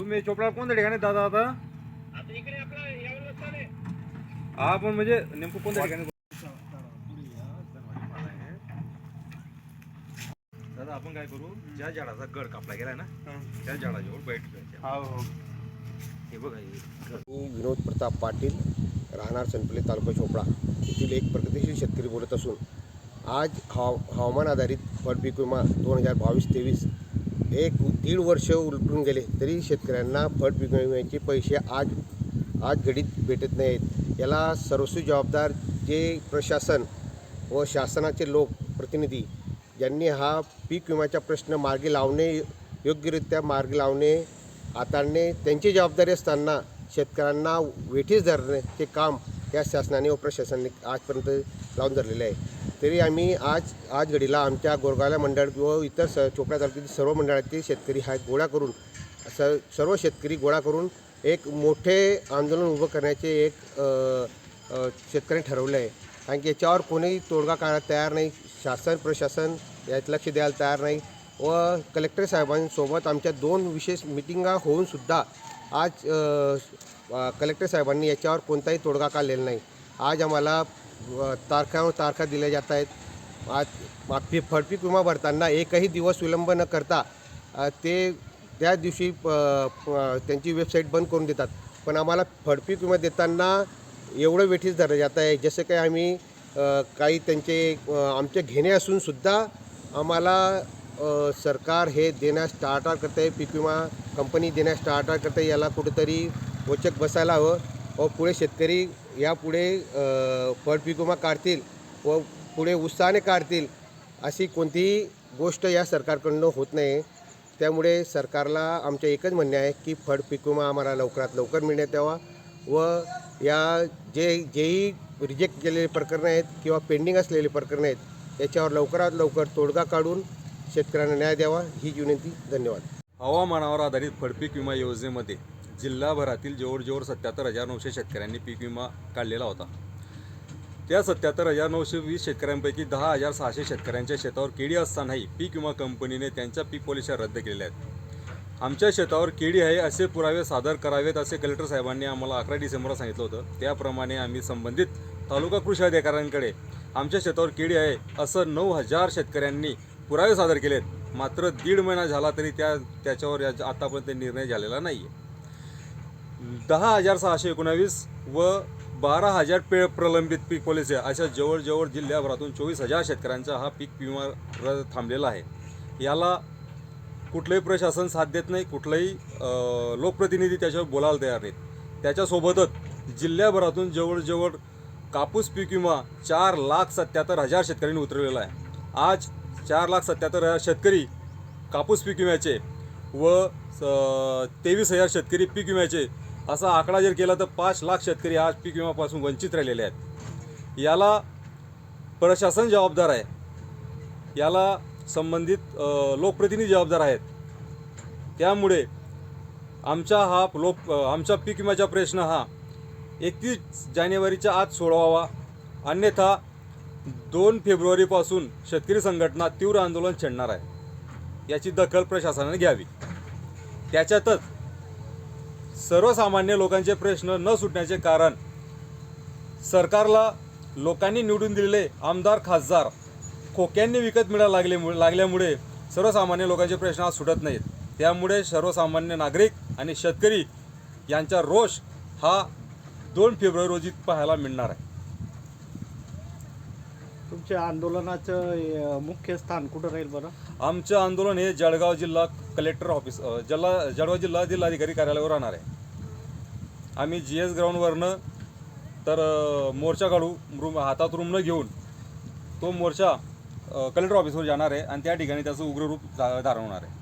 तुम्ही चोपडा कोणत्या ठिकाणी दादा आता? आता इकडे आपला यावं चालेल हा पण म्हणजे नेमकं कोणत्या ठिकाणी दादा आपण काय करू? ज्या झाडाचा गड कापला गेलाय ना त्या झाडाजवळ बैठ करायची. हे बघा हे. मी विनोद प्रताप पाटील राहणार सनपल्ली तालुका चोपडा. येथील एक प्रगतिशील शेतकरी बोलत असून आज हवा हवामान आधारित फळपीक विमा दोन हजार बावीस तेवीस एक दीड वर्ष उलटून गेले तरी शेतकऱ्यांना फळपीक विम्याचे पैसे आज आज घडीत भेटत नाहीत. याला सर्वस्वी जबाबदार जे प्रशासन व शासनाचे लोक प्रतिनिधी ज्यांनी हा पीक विम्याचा प्रश्न मार्गी लावणे योग्यरित्या मार्गी लावणे हाताळणे त्यांची जबाबदारी असताना शेतकऱ्यांना वेठीस धरण्याचे काम या शासनाने व प्रशासनाने आजपर्यंत लावून धरलेले आहे. तरी आम्ही आज आज घडीला आमच्या गोरगावल्या मंडळ व इतर स चोपडा तालुक्यातील सर्व मंडळातील शेतकरी हा गोळा करून स सर्व शेतकरी गोळा करून एक मोठे आंदोलन उभं करण्याचे एक शेतकरी शेतकऱ्यांनी ठरवलं आहे. कारण की याच्यावर कोणीही तोडगा काढायला तयार नाही शासन प्रशासन यात लक्ष द्यायला तयार नाही व कलेक्टर साहेबांसोबत आमच्या दोन विशेष मिटिंगा होऊन सुद्धा आज कलेक्टर साहेबांनी याच्यावर कोणताही तोडगा काढलेला नाही. आज आम्हाला तारखा तारखा दिल्या जात आहेत. आज माफी फळपीक विमा भरताना एकही दिवस विलंब न करता ते त्या दिवशी प त्यांची वेबसाईट बंद करून देतात. पण आम्हाला फळपीक विमा देताना एवढं वेठीस धरलं जात आहे. जसं काही आम्ही काही त्यांचे आमचे घेणे असूनसुद्धा आम्हाला सरकार हे देण्यास टाळाटाळ करते पीक विमा कंपनी देण्यास टाळाटाळ करते याला कुठेतरी वचक बसायला हवं. व पुढे शेतकरी यापुढे अ, फळ विमा काढतील व पुढे उत्साहाने काढतील अशी कोणतीही गोष्ट या सरकारकडनं होत नाही. त्यामुळे सरकारला आमचं एकच म्हणणे आहे की फळ पीक विमा आम्हाला लवकरात लवकर मिळण्यात यावा व या जे जेही रिजेक्ट केलेले प्रकरणं आहेत किंवा पेंडिंग असलेले प्रकरणं आहेत याच्यावर लवकरात लवकर तोडगा काढून शेतकऱ्यांना न्याय द्यावा ही विनंती. धन्यवाद. हवामानावर आधारित फळपीक विमा योजनेमध्ये जिल्हाभरातील जवळजवळ सत्याहत्तर हजार नऊशे शेतकऱ्यांनी पीक विमा काढलेला होता. त्या सत्याहत्तर हजार नऊशे वीस शेतकऱ्यांपैकी दहा हजार सहाशे शेतकऱ्यांच्या शेतावर केळी असतानाही पीक विमा कंपनीने त्यांच्या पीक पॉलिशा रद्द केलेल्या आहेत. आमच्या शेतावर केळी आहे असे पुरावे सादर करावेत असे कलेक्टर साहेबांनी आम्हाला अकरा डिसेंबरला सांगितलं होतं. त्याप्रमाणे आम्ही संबंधित तालुका कृषी अधिकाऱ्यांकडे आमच्या शेतावर केळी आहे असं नऊ हजार शेतकऱ्यांनी पुरावे सादर केलेत. मात्र दीड महिना झाला तरी त्या त्याच्यावर आतापर्यंत निर्णय झालेला नाही आहे दहा हजार सहाशे एकोणावीस व बारा हजार पे प्रलंबित पीक पॉलिसी अशा जवळजवळ जिल्ह्याभरातून चोवीस हजार शेतकऱ्यांचा हा पीक विमा र थांबलेला आहे. याला कुठलंही प्रशासन साथ देत नाही कुठलाही लोकप्रतिनिधी त्याच्यावर बोलायला तयार नाहीत. त्याच्यासोबतच जिल्ह्याभरातून जवळजवळ कापूस पीक विमा चार लाख सत्याहत्तर हजार शेतकऱ्यांनी उतरवलेला आहे. आज चार लाख सत्याहत्तर हजार शेतकरी कापूस पीक विम्याचे व तेवीस हजार शेतकरी पीक विम्याचे असा आकडा जर केला तर पाच लाख शेतकरी आज पीक विम्यापासून वंचित राहिलेले आहेत. याला प्रशासन जबाबदार आहे. याला संबंधित लोकप्रतिनिधी जबाबदार आहेत. त्यामुळे आमचा हा लोक आमचा पीक विम्याचा प्रश्न हा एकतीस जानेवारीच्या आत सोडवावा. अन्यथा दोन फेब्रुवारीपासून शेतकरी संघटना तीव्र आंदोलन छेडणार आहे. याची दखल प्रशासनाने घ्यावी. त्याच्यातच सर्वसामान्य लोकांचे प्रश्न न सुटण्याचे कारण सरकारला लोकांनी निवडून दिलेले आमदार खासदार खोक्यांनी विकत मिळायला लागले लागल्यामुळे सर्वसामान्य लोकांचे प्रश्न आज सुटत नाहीत. त्यामुळे सर्वसामान्य नागरिक आणि शेतकरी यांचा रोष हा दोन फेब्रुवारी रोजी पाहायला मिळणार आहे. तुमच्या आंदोलनाचं मुख्य स्थान कुठं राहील बरं? आमचं आंदोलन हे जळगाव जिल्हा कलेक्टर ऑफिस अ, जिल्हा जळगाव जिल्हा जिल्हाधिकारी कार्यालयावर राहणार आहे. आम्ही जी एस ग्राउंडवरनं तर मोर्चा काढू रूम हातात रूम न घेऊन तो मोर्चा कलेक्टर ऑफिसवर जाणार आहे आणि त्या ठिकाणी त्याचं उग्र रूप धारण होणार आहे.